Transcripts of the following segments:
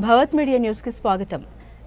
భవత్ media న్యూస్కి స్వాగతం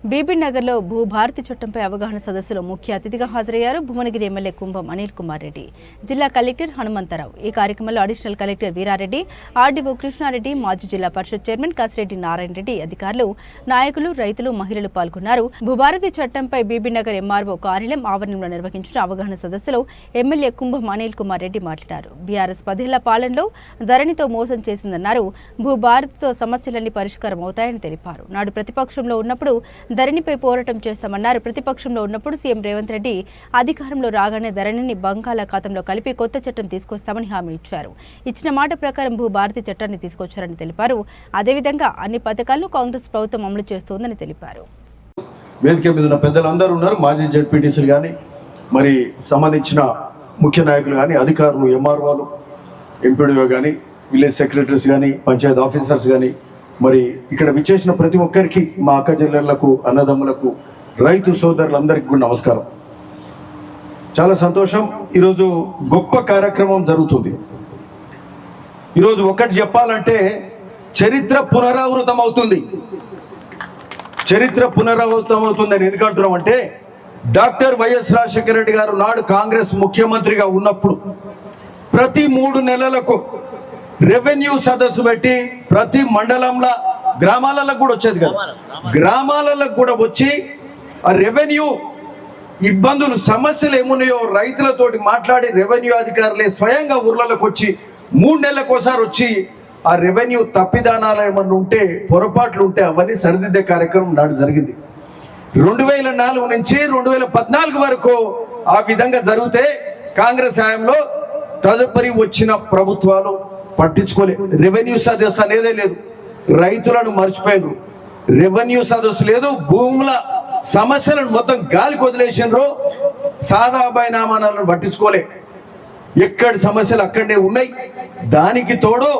BB నగర్లో భూభారతి చట్టంపై అవగాహన సదస్సులో ముఖ్య అతిథిగా హాజరయ్యారు భువనగిరి ఎమ్మెల్యే కుంభం అనిల్ కుమార్ రెడ్డి. జిల్లా కలెక్టర్ హనుమంతరావు. ఈ కార్యక్రమంలో additional collector Veera Reddy RDO Krishna Reddy మాజీ జిల్లా పరిషత్ చైర్మన్ కాసిరెడ్డి నారాయణ రెడ్డి అధికారులు నాయకులు రైతులు మహిళలు పాల్గొన్నారు. భూభారతి చట్టంపై బీబీ నగర్ ఎంఆర్ఓ కార్యాలయం ఆవరణంలో నిర్వహించిన అవగాహన సదస్సులో ఎమ్మెల్యే కుంభం అనిల్ కుమార్ రెడ్డి మాట్లాడారు. బీఆర్ఎస్ పదేళ్ళ పాలనలో ధరణితో మోసం చేసిందన్నారు. భూభారతితో సమస్యలన్నీ పరిష్కారం అవుతాయని తెలిపారు. నాడు ప్రతిపక్షంలో ఉన్నప్పుడు ధరణిపై పోరాటం చేస్తామన్నారు. ప్రతిపక్షంలో ఉన్నప్పుడు సీఎం రేవంత్ రెడ్డి అధికారంలో రాగానే ధరణిని బంగాళాఖాతంలో కలిపి కొత్త చట్టం తీసుకొస్తామని హామీ ఇచ్చారు. ఇచ్చిన మాట ప్రకారం భూభారతి చట్టాన్ని తీసుకొచ్చారని తెలిపారు. అదేవిధంగా అన్ని పథకాలను కాంగ్రెస్ ప్రభుత్వం అమలు చేస్తోందని తెలిపారు. వేదిక మీద ఉన్న పెద్దలందరూ ఉన్నారు. మాజీ జడ్పీటీసీలు కానీ మరి సంబంధించిన ముఖ్య నాయకులు కానీ అధికారులు ఎంఆర్ఓలు ఎంపీడీఓ కానీ విలేజ్ సెక్రటరీస్ కానీ పంచాయత్ ఆఫీసర్స్ కానీ మరి ఇక్కడ విచ్చేసిన ప్రతి ఒక్కరికి మా అక్క చెల్లెళ్ళకు అన్నదమ్ములకు రైతు సోదరులందరికీ కూడా నమస్కారం. చాలా సంతోషం. ఈరోజు గొప్ప కార్యక్రమం జరుగుతుంది. ఈరోజు ఒకటి చెప్పాలంటే చరిత్ర పునరావృతం అవుతుంది. చరిత్ర పునరావృతం అవుతుందని ఎందుకంటున్నాం అంటే డాక్టర్ వైఎస్ రాజశేఖర రెడ్డి గారు నాడు కాంగ్రెస్ ముఖ్యమంత్రిగా ఉన్నప్పుడు ప్రతి మూడు నెలలకు రెవెన్యూ సదస్సు పెట్టి ప్రతి మండలంలో గ్రామాలలో కూడా వచ్చేది కదా. గ్రామాలలో కూడా వచ్చి ఆ రెవెన్యూ ఇబ్బందులు సమస్యలు ఏమున్నాయో రైతులతోటి మాట్లాడి రెవెన్యూ అధికారులే స్వయంగా ఊర్లలోకి వచ్చి మూడు నెలలకు ఒకసారి వచ్చి ఆ రెవెన్యూ తప్పిదానాలు ఏమన్నా ఉంటే పొరపాట్లు ఉంటే అవన్నీ సరిదిద్దే కార్యక్రమం నాడు జరిగింది. రెండు వేల నాలుగు నుంచి రెండు వేల పద్నాలుగు వరకు ఆ విధంగా జరిగితే కాంగ్రెస్ హయాంలో తదుపరి వచ్చిన ప్రభుత్వాలు పట్టించుకోలే. రెవెన్యూ సదస్సు అనేదే లేదు. రైతులను మర్చిపోయారు రెవెన్యూ సదస్సు లేదు. భూముల సమస్యలను మొత్తం గాలికి వదిలేసినారు సాదాబాయి నామానాలను పట్టించుకోలే. ఎక్కడి సమస్యలు అక్కడనే ఉన్నాయి. దానికి తోడు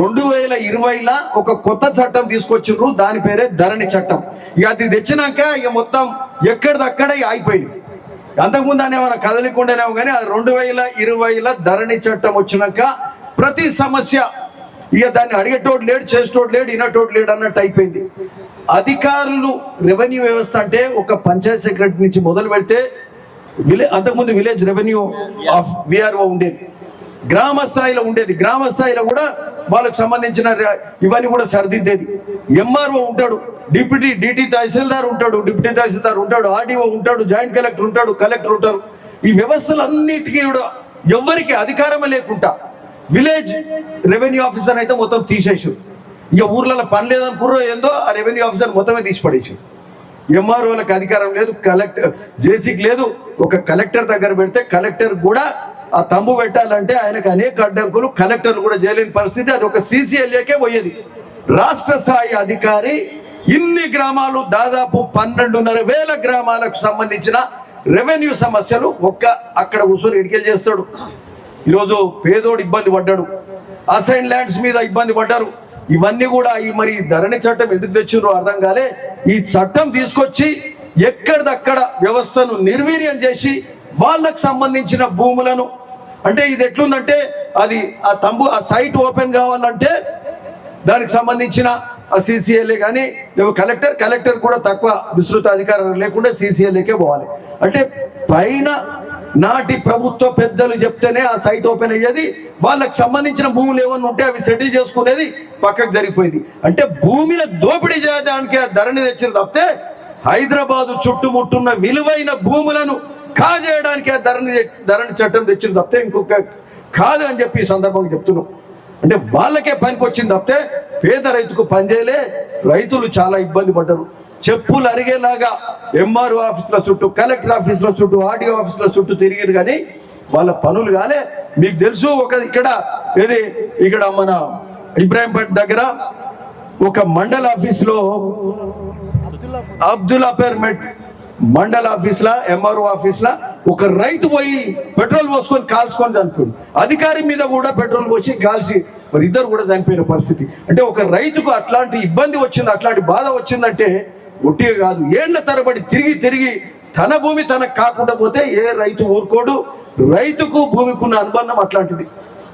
రెండు వేల ఇరవైలా ఒక కొత్త చట్టం తీసుకొచ్చిండ్రు. దాని పేరే ధరణి చట్టం. ఇక అది తెచ్చినాక ఇక మొత్తం ఎక్కడిదక్కడే ఆగిపోయింది. అంతకుముందు అనేమైనా కదలికుండానేమో కానీ అది రెండు వేల ఇరవైలో ధరణి చట్టం వచ్చినాక ప్రతి సమస్య ఇక దాన్ని అడిగేటోడు లేడు చేసేటోడు లేడు వినటోడు లేడు అన్నట్టు అయిపోయింది. అధికారులు రెవెన్యూ వ్యవస్థ అంటే ఒక పంచాయత్ సెక్రటరీ నుంచి మొదలు పెడితే విలే అంతకుముందు విలేజ్ రెవెన్యూ ఆఫ్ విఆర్ఓ ఉండేది. గ్రామ స్థాయిలో ఉండేది. గ్రామ స్థాయిలో కూడా వాళ్ళకు సంబంధించిన ఇవన్నీ కూడా సరిదిద్దేది. ఎంఆర్ఓ ఉంటాడు డిప్యూటీ డిటి తహసీల్దార్ ఉంటాడు డిప్యూటీ తహసీల్దార్ ఉంటాడు ఆర్డీఓ ఉంటాడు జాయింట్ కలెక్టర్ ఉంటాడు కలెక్టర్ ఉంటారు. ఈ వ్యవస్థలన్నిటికీ కూడా ఎవరికి అధికారమే లేకుండా విలేజ్ రెవెన్యూ ఆఫీసర్ అయితే మొత్తం తీసేసారు ఇక ఊర్లలో పని లేదనుకుర్రో ఏందో ఆ రెవెన్యూ ఆఫీసర్ మొత్తమే తీసి పడేసారు ఎంఆర్ఓలకు అధికారం లేదు కలెక్టర్ జేసీకి లేదు ఒక కలెక్టర్ దగ్గర పెడితే కలెక్టర్ కూడా ఆ తంబు పెట్టాలంటే ఆయనకు అనేక అడ్డంకులు కలెక్టర్ కూడా చేయలేని పరిస్థితి అది ఒక సీసీఎల్ఏకే పోయేది. రాష్ట్ర స్థాయి అధికారి ఇన్ని గ్రామాలు దాదాపు పన్నెండున్నర వేల గ్రామాలకు సంబంధించిన రెవెన్యూ సమస్యలు ఒక్క అక్కడ కూర్చొని ఇడికెళ్ళి చేస్తాడు. ఈరోజు పేదోడు ఇబ్బంది పడ్డాడు. అసైన్ ల్యాండ్స్ మీద ఇబ్బంది పడ్డారు. ఇవన్నీ కూడా ఈ మరి ధరణి చట్టం ఎందుకు తెచ్చిండ్రో అర్థం కాలే. ఈ చట్టం తీసుకొచ్చి ఎక్కడిదక్కడ వ్యవస్థను నిర్వీర్యం చేసి వాళ్ళకు సంబంధించిన భూములను అంటే ఇది ఎట్లుందంటే అది ఆ తంబు ఆ సైట్ ఓపెన్ కావాలంటే దానికి సంబంధించిన ఆ సీసీఎల్ఏ కానీ కలెక్టర్ కలెక్టర్ కూడా తక్కువ విస్తృత అధికారం లేకుండా సీసీఎల్ఏకే పోవాలి. అంటే పైన నాటి ప్రభుత్వ పెద్దలు చెప్తేనే ఆ సైట్ ఓపెన్ అయ్యేది. వాళ్ళకి సంబంధించిన భూములు ఏమన్నా ఉంటే అవి సెటిల్ చేసుకునేది పక్కకు జరిగిపోయింది. అంటే భూమిని దోపిడీ చేయడానికి ఆ ధరని తెచ్చిన తప్పితే హైదరాబాదు చుట్టుముట్టున్న విలువైన భూములను కాజేయడానికి ఆ ధరని ధరణి చట్టం తెచ్చిన తప్పితే ఇంకొక కాదు అని చెప్పి ఈ సందర్భంగా చెప్తున్నాం. అంటే వాళ్ళకే పనికి వచ్చింది తప్పితే పేద రైతుకు పనిచేయలే రైతులు చాలా ఇబ్బంది పడ్డారు. చెప్పులు అరిగేలాగా ఎంఆర్ఓ ఆఫీసుల చుట్టూ కలెక్టర్ ఆఫీసుల చుట్టూ ఆర్డీఓ ఆఫీసుల చుట్టూ తిరిగారు కానీ వాళ్ళ పనులు కాలే. మీకు తెలుసు ఒక ఇక్కడ ఏది? ఇక్కడ మన ఇబ్రాహీంపేట దగ్గర ఒక మండల ఆఫీసులో అబ్దుల్ అపేర్మెంట్ మండల ఆఫీస్లా ఎంఆర్ఓ ఆఫీస్లా ఒక రైతు పోయి పెట్రోల్ పోసుకొని కాల్చుకొని చనిపోయింది అధికారి మీద కూడా పెట్రోల్ పోసి కాల్చి మరి ఇద్దరు కూడా చనిపోయిన పరిస్థితి. అంటే ఒక రైతుకు అట్లాంటి ఇబ్బంది వచ్చింది అట్లాంటి బాధ వచ్చిందంటే ఒట్టిగా కాదు ఏళ్ళ తరబడి తిరిగి తిరిగి తన భూమి తనకు కాకుండా పోతే ఏ రైతు ఊరుకోడు. రైతుకు భూమికి ఉన్న అనుబంధం అట్లాంటిది.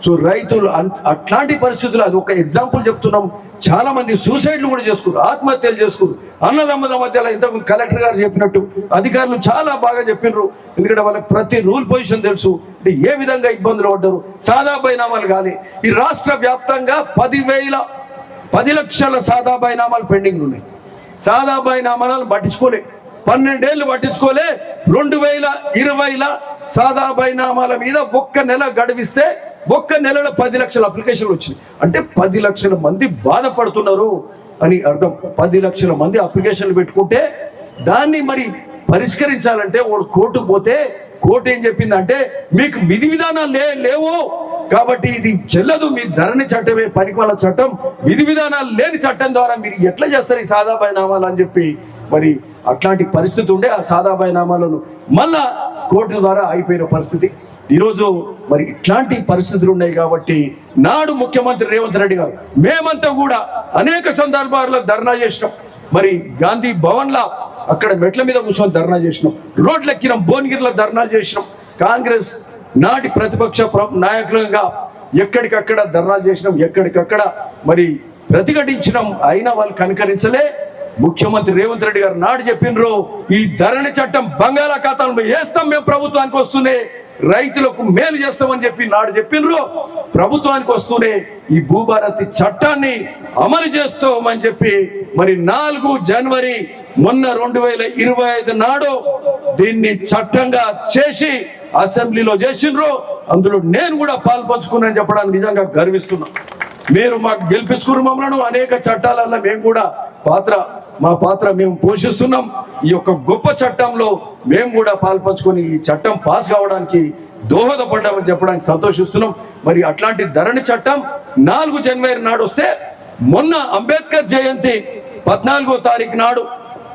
సో రైతులు అట్లాంటి పరిస్థితులు అది ఒక ఎగ్జాంపుల్ చెప్తున్నాం. చాలా మంది సూసైడ్లు కూడా చేసుకున్నారు ఆత్మహత్యలు చేసుకున్నారు. అన్నదమ్ముల మధ్యలో ఇంత కలెక్టర్ గారు చెప్పినట్టు అధికారులు చాలా బాగా చెప్పినారు. ఎందుకంటే వాళ్ళకి ప్రతి రూల్ పొజిషన్ తెలుసు. అంటే ఏ విధంగా ఇబ్బందులు పడ్డారు. సాదా బైనామాలు కానీ ఈ రాష్ట్ర వ్యాప్తంగా పదివేల పది లక్షల సాదా బైనామాలు పెండింగ్ ఉన్నాయి. సాదాబాయి నామాలను పట్టించుకోలే. పన్నెండేళ్ళు పట్టించుకోలే. రెండు వేల ఇరవైల సాదాబాయి నామాల మీద ఒక్క నెల గడివిస్తే ఒక్క నెలలో పది లక్షల అప్లికేషన్లు వచ్చినాయి. అంటే పది లక్షల మంది బాధపడుతున్నారు అని అర్థం. పది లక్షల మంది అప్లికేషన్లు పెట్టుకుంటే దాన్ని మరి పరిష్కరించాలంటే వాడు కోర్టు పోతే కోర్టు ఏం చెప్పిందంటే మీకు విధి విధానాలు లే లేవు. కాబట్టి ఇది చెల్లదు మీ ధరణి చట్టమే పనికిమాల చట్టం విధి విధానాలు లేని చట్టం ద్వారా మీరు ఎట్లా చేస్తారు ఈ సాదా బైనామాలు అని చెప్పి మరి అట్లాంటి పరిస్థితి ఉండే ఆ సాదా బైనామాలను మళ్ళా కోర్టు ద్వారా అయిపోయిన పరిస్థితి. ఈరోజు మరి ఇట్లాంటి పరిస్థితులు ఉన్నాయి కాబట్టి నాడు ముఖ్యమంత్రి రేవంత్ రెడ్డి గారు మేమంతా కూడా అనేక సందర్భాల్లో ధర్నా చేసినాం. మరి గాంధీ భవన్లా అక్కడ మెట్ల మీద కూర్చొని ధర్నా చేసినాం. రోడ్లు ఎక్కినాం భువనగిరిలో ధర్నాలు చేసినాం. కాంగ్రెస్ నాటి ప్రతిపక్ష ప్ర- నాయకులుగా ఎక్కడికక్కడ ధర్నాలు చేసినాం ఎక్కడికక్కడ మరి ప్రతిఘటించినాం. అయినా వాళ్ళు కనుకరించలే. ముఖ్యమంత్రి రేవంత్ రెడ్డి గారు నాడు చెప్పినరు ఈ ధరణి చట్టం బంగాళాఖాతంలో వేస్తాం మేము ప్రభుత్వానికి వస్తూనే రైతులకు మేలు చేస్తామని చెప్పి నాడు చెప్పినరు ప్రభుత్వానికి వస్తూనే ఈ భూభారతి చట్టాన్ని అమలు చేస్తామని చెప్పి మరి నాలుగు జనవరి మొన్న రెండు వేల ఇరవై ఐదు నాడు దీన్ని చట్టంగా చేసి అసెంబ్లీలో చేసిండ్రు. అందులో నేను కూడా పాల్పంచుకున్నాను చెప్పడానికి నిజంగా గర్విస్తున్నా. మీరు మాకు గెలిపించుకున్న మమ్మలను. అనేక చట్టాలలో మేము కూడా పాత్ర మా పాత్ర మేము పోషిస్తున్నాం. ఈ యొక్క గొప్ప చట్టంలో మేము కూడా పాల్పంచుకొని ఈ చట్టం పాస్ కావడానికి దోహదపడ్డామని చెప్పడానికి సంతోషిస్తున్నాం. మరి అట్లాంటి ధరణి చట్టం నాలుగు జనవరి నాడు వస్తే మొన్న అంబేద్కర్ జయంతి పద్నాలుగో తారీఖు నాడు.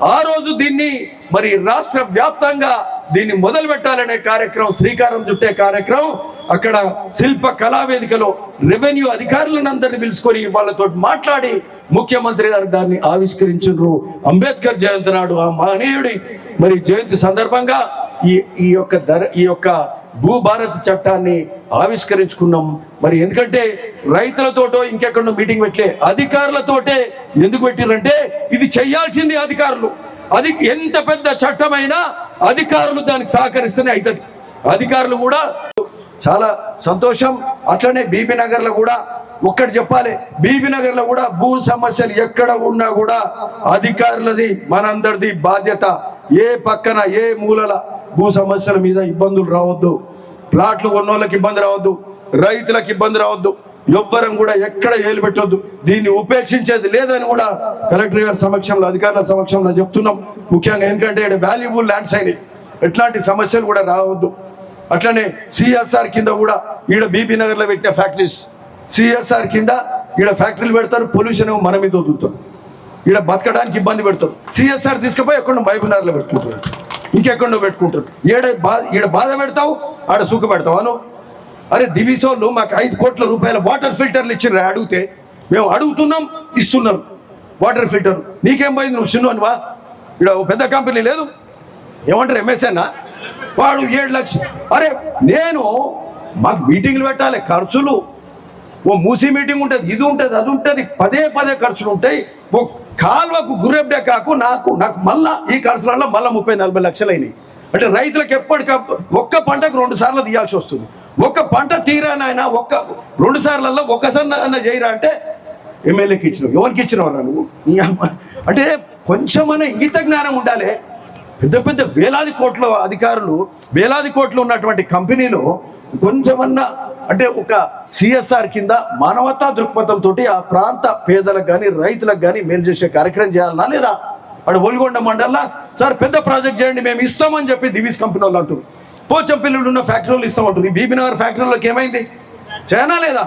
ఆ రోజు దీన్ని మరి రాష్ట్ర వ్యాప్తంగా దీన్ని మొదలు పెట్టాలనే కార్యక్రమం శ్రీకారం చుట్టే కార్యక్రమం అక్కడ శిల్ప కళావేదికలో రెవెన్యూ అధికారులను అందరిని పిలుచుకొని వాళ్ళతో మాట్లాడి ముఖ్యమంత్రి గారు దాన్ని ఆవిష్కరించారు అంబేద్కర్ జయంతి నాడు ఆ మహనీయుడి. మరి జయంతి సందర్భంగా ఈ ఈ యొక్క ధర ఈ యొక్క భూభారత్ చట్టాన్ని ఆవిష్కరించుకున్నాం. మరి ఎందుకంటే రైతులతోటో ఇంకెక్కడో మీటింగ్ పెట్టలే అధికారులతోటే ఎందుకు పెట్టిరంటే ఇది చేయాల్సింది అధికారులు. అది ఎంత పెద్ద చట్టమైనా అధికారులు దానికి సహకరిస్తేనే అవుతుంది అధికారులు కూడా చాలా సంతోషం. అట్లనే బీబీ నగర్లో కూడా ఒక్కటి చెప్పాలి. బీబీ నగర్లో కూడా భూ సమస్యలు ఎక్కడ ఉన్నా కూడా అధికారులది మనందరిది బాధ్యత. ఏ పక్కన ఏ మూలల భూ సమస్యల మీద ఇబ్బందులు రావద్దు. ప్లాట్లు కొన్నోళ్ళకి ఇబ్బంది రావద్దు. రైతులకు ఇబ్బంది రావద్దు. ఎవ్వరం కూడా ఎక్కడ ఏలు పెట్టొద్దు. దీన్ని ఉపేక్షించేది లేదని కూడా కలెక్టర్ గారి సమక్షంలో అధికారుల సమక్షంలో చెప్తున్నాం. ముఖ్యంగా ఎందుకంటే ఇక్కడ వాల్యుబుల్ ల్యాండ్స్ అయినాయి. ఎట్లాంటి సమస్యలు కూడా రావద్దు. అట్లనే సిఎస్ఆర్ కింద కూడా ఈడ బీబీ నగర్లో పెట్టిన ఫ్యాక్టరీస్ సిఎస్ఆర్ కింద ఈడ ఫ్యాక్టరీలు పెడతారు పొల్యూషన్ మన మీద వదులుతారు. ఈడ బతకడానికి ఇబ్బంది పెడతారు. సిఎస్ఆర్ తీసుకుపోయి ఎక్కడో మహబూబ్నగర్లో పెట్టుకుంటారు. ఇంకెక్కడో పెట్టుకుంటారు. ఈడ బాధ ఈడ బాధ పెడతావు ఆడ సుఖ పెడతావు. అను అరే దివిసోళ్ళు మాకు ఐదు కోట్ల రూపాయల వాటర్ ఫిల్టర్లు ఇచ్చిన అడిగితే మేము అడుగుతున్నాం ఇస్తున్నాం వాటర్ ఫిల్టర్. నీకేం పోయింది నువ్వు చిన్నవా ఇక్కడ ఓ పెద్ద కంపెనీ లేదు. ఏమంటారు ఎంఎస్ఎన్నా వాడు ఏడు లక్షలు అరే నేను మాకు మీటింగ్లు పెట్టాలి ఖర్చులు. ఓ మూసి మీటింగ్ ఉంటుంది ఇది ఉంటుంది అది ఉంటుంది. పదే పదే ఖర్చులు ఉంటాయి. ఓ కాలువకు గుర్రెబ్డే కాకు నాకు నాకు మళ్ళా ఈ ఖర్చులలో మళ్ళీ ముప్పై నలభై లక్షలు అయినాయి. అంటే రైతులకు ఎప్పటికప్పుడు ఒక్క పంటకు రెండు సార్లు తీయాల్సి వస్తుంది. ఒక్క పంట తీరానైనా ఒక్క రెండు సార్లలో ఒక్కసారి చేయరా అంటే ఎమ్మెల్యేకి ఇచ్చినావు. ఎవరికి ఇచ్చినవరా నువ్వు? అంటే కొంచెమైనా ఇంగిత జ్ఞానం ఉండాలి. పెద్ద పెద్ద వేలాది కోట్ల అధికారులు వేలాది కోట్లు ఉన్నటువంటి కంపెనీలో కొంచెమన్నా అంటే ఒక సిఎస్ఆర్ కింద మానవతా దృక్పథంతో ఆ ప్రాంత పేదలకు కానీ రైతులకు కానీ మేలు చేసే కార్యక్రమం చేయాలన్నా లేదా? అక్కడ ఒలిగొండ మండలంలో సార్ పెద్ద ప్రాజెక్ట్ చేయండి మేము ఇస్తామని చెప్పి దివీస్ కంపెనీ వాళ్ళు అంటారు పోచంపల్లిలో ఉన్న ఫ్యాక్టరీలు ఇస్తామంటారు ఉంటుంది బీబీనగర్ ఫ్యాక్టరీలోకి ఏమైంది? చైనా లేదా?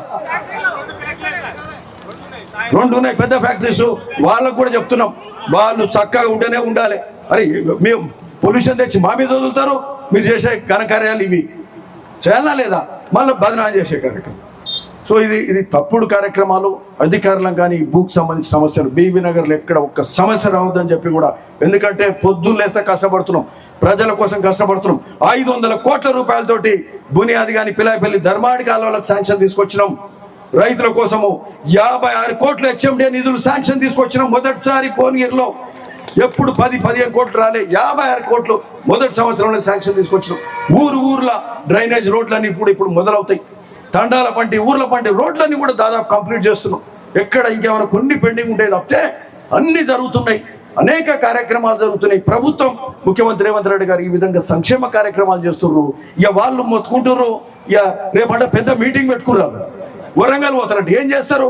రెండు ఉన్నాయి పెద్ద ఫ్యాక్టరీస్ వాళ్ళకు కూడా చెప్తున్నాం. వాళ్ళు చక్కగా ఉంటేనే ఉండాలి. అరే మేము పొల్యూషన్ తెచ్చి మా మీద వదులుతారు? మీరు చేసే ఘనకార్యాలు ఇవి. చేయాలా లేదా? మళ్ళీ బదనాలు చేసే కార్యక్రమం. సో ఇది ఇది తప్పుడు కార్యక్రమాలు అధికారులకు కానీ భూకి సంబంధించిన సమస్యలు. బీబీ నగర్లో ఎక్కడ ఒక్క సమస్య రావద్దని చెప్పి కూడా ఎందుకంటే పొద్దున్న లేస్తే కష్టపడుతున్నాం ప్రజల కోసం కష్టపడుతున్నాం. ఐదు వందల కోట్ల రూపాయలతోటి బునియాది కానీ పిలాయిపల్లి ధర్మాడి కాలువలకు శాంక్షన్ తీసుకొచ్చినాం. రైతుల కోసము యాభై ఆరు కోట్ల హెచ్ఎండి నిధులు శాంక్షన్ తీసుకొచ్చినాం మొదటిసారి పోనీర్లో ఎప్పుడు పది పదిహేను కోట్లు రాలే యాభై ఆరు కోట్లు మొదటి సంవత్సరంలో శాంక్షన్ తీసుకొచ్చినాం. ఊరు ఊర్ల డ్రైనేజ్ రోడ్లన్నీ ఇప్పుడు ఇప్పుడు మొదలవుతాయి. తండాల పంటి ఊర్ల పంటి రోడ్లన్నీ కూడా దాదాపు కంప్లీట్ చేస్తున్నాం. ఎక్కడ ఇంకేమైనా కొన్ని పెండింగ్ ఉంటే తప్పితే అన్ని జరుగుతున్నాయి. అనేక కార్యక్రమాలు జరుగుతున్నాయి. ప్రభుత్వం ముఖ్యమంత్రి రేవంత్ రెడ్డి గారు ఈ విధంగా సంక్షేమ కార్యక్రమాలు చేస్తున్నారు ఇక వాళ్ళు మొత్తుకుంటున్నారు ఇక రేపంటే పెద్ద మీటింగ్ పెట్టుకున్నారు వరంగల్ పోతారంటే. ఏం చేస్తారు?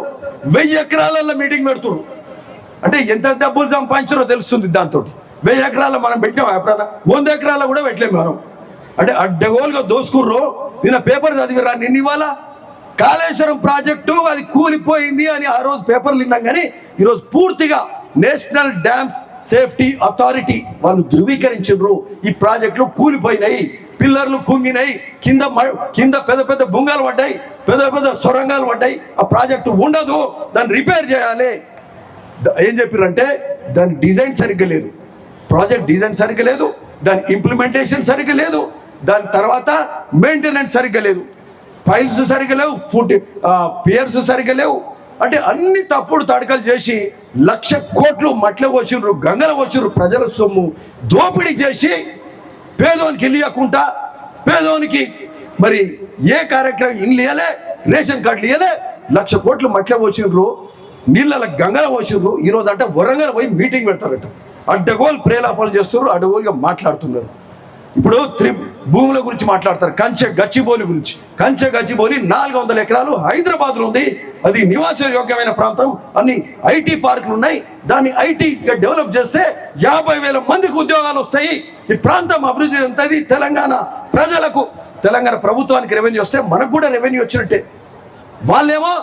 వెయ్యి ఎకరాలలో మీటింగ్ పెడుతున్నారు అంటే ఎంత డబ్బులు సంపాదించారో తెలుస్తుంది దాంతో వెయ్యి ఎకరాల మనం పెట్టాం ఎప్పుడన్నా? వంద ఎకరాల కూడా పెట్టలేము మనం. అంటే అడ్డగోలుగా దోసుకుర్రు. నిన్న పేపర్ చదివిరా నిన్న ఇవాళ? కాళేశ్వరం ప్రాజెక్టు అది కూలిపోయింది అని ఆ రోజు పేపర్లు విన్నాం కానీ ఈరోజు పూర్తిగా నేషనల్ డ్యామ్ సేఫ్టీ అథారిటీ వాళ్ళు ధృవీకరించారు ఈ ప్రాజెక్టులు కూలిపోయినాయి పిల్లర్లు కుంగినాయి కింద కింద పెద్ద పెద్ద బుంగాలు పడ్డాయి పెద్ద పెద్ద సొరంగాలు పడ్డాయి. ఆ ప్రాజెక్టు ఉండదు దాన్ని రిపేర్ చేయాలి. ఏం చెప్పారంటే దాని డిజైన్ సరిగ్గా లేదు. ప్రాజెక్ట్ డిజైన్ సరిగ్గా లేదు దాని ఇంప్లిమెంటేషన్ సరిగ్గా లేదు దాని తర్వాత మెయింటెనెన్స్ సరిగ్గా లేదు. ఫైల్స్ సరిగ్గా లేవు ఫుడ్ పేర్స్ సరిగ్గా లేవు. అంటే అన్ని తప్పుడు తడకలు చేసి లక్ష కోట్లు మట్ల వచ్చిర్రు గంగల వచ్చిర్రు ప్రజల సొమ్ము దోపిడీ చేసి పేదోనికి ఇల్లియకుండా పేదోనికి మరి ఏ కార్యక్రమం ఇల్లు ఇయ్యలే రేషన్ కార్డులు ఇయ్యలే లక్ష కోట్లు మట్ల వచ్చిండ్రు నీళ్ళ గంగల పోసిండ్రు ఈరోజు అంటే వరంగల్ పోయి మీటింగ్ పెడతారట. అడ్డగోలు ప్రేలాపాలు చేస్తున్నారు అడ్డగోలుగా మాట్లాడుతున్నారు. ఇప్పుడు త్రి భూముల గురించి మాట్లాడతారు. కంచె గచ్చిబోలి గురించి. కంచె గచ్చిబోలి నాలుగు వందల ఎకరాలు హైదరాబాద్లో ఉంది. అది నివాస యోగ్యమైన ప్రాంతం. అన్ని ఐటీ పార్కులు ఉన్నాయి. దాన్ని ఐటీగా డెవలప్ చేస్తే యాభై వేల మందికి ఉద్యోగాలు వస్తాయి. ఈ ప్రాంతం అభివృద్ధి ఉంటుంది తెలంగాణ ప్రజలకు తెలంగాణ ప్రభుత్వానికి రెవెన్యూ వస్తే మనకు కూడా రెవెన్యూ వచ్చినట్టే. వాళ్ళేమో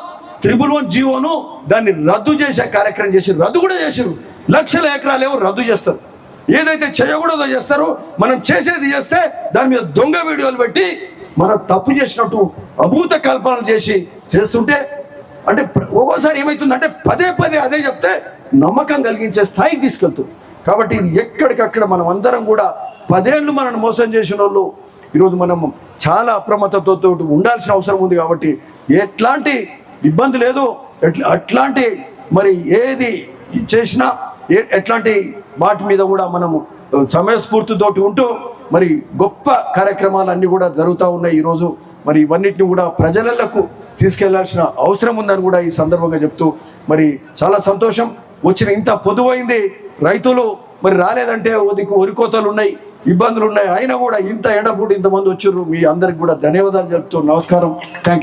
త్రిబుల్ వన్ జీవోను దాన్ని రద్దు చేసే కార్యక్రమం చేసి రద్దు కూడా చేసారు లక్షల ఎకరాలు ఏమో రద్దు చేస్తారు. ఏదైతే చేయకూడదో చేస్తారో మనం చేసేది చేస్తే దాని మీద దొంగ వీడియోలు పెట్టి మనం తప్పు చేసినట్టు అభూత కల్పనలు చేసి చేస్తుంటే అంటే ఒక్కోసారి ఏమవుతుందంటే పదే పదే అదే చెప్తే నమ్మకం కలిగించే స్థాయికి తీసుకెళ్తుంది. కాబట్టి ఇది ఎక్కడికక్కడ మనం అందరం కూడా పదేళ్ళు మనల్ని మోసం చేసిన వాళ్ళు ఈరోజు మనం చాలా అప్రమత్తతో ఉండాల్సిన అవసరం ఉంది కాబట్టి ఎట్లాంటి ఇబ్బంది లేదు ఎట్లా అట్లాంటి మరి ఏది చేసినా ఎట్లాంటి వాటి మీద కూడా మనము సమయస్ఫూర్తితోటి ఉంటూ మరి గొప్ప కార్యక్రమాలన్నీ కూడా జరుగుతూ ఉన్నాయి ఈరోజు. మరి ఇవన్నిటిని కూడా ప్రజలకు తీసుకెళ్ళాల్సిన అవసరం ఉందని కూడా ఈ సందర్భంగా చెప్తూ మరి చాలా సంతోషం. వచ్చిన ఇంత పొదువైంది రైతులు మరి రాలేదంటే దిక్కు వరికోతలు ఉన్నాయి ఇబ్బందులు ఉన్నాయి. అయినా కూడా ఇంత ఎండపూట ఇంతమంది వచ్చారు మీ అందరికి కూడా ధన్యవాదాలు చెప్తూ నమస్కారం. Thank you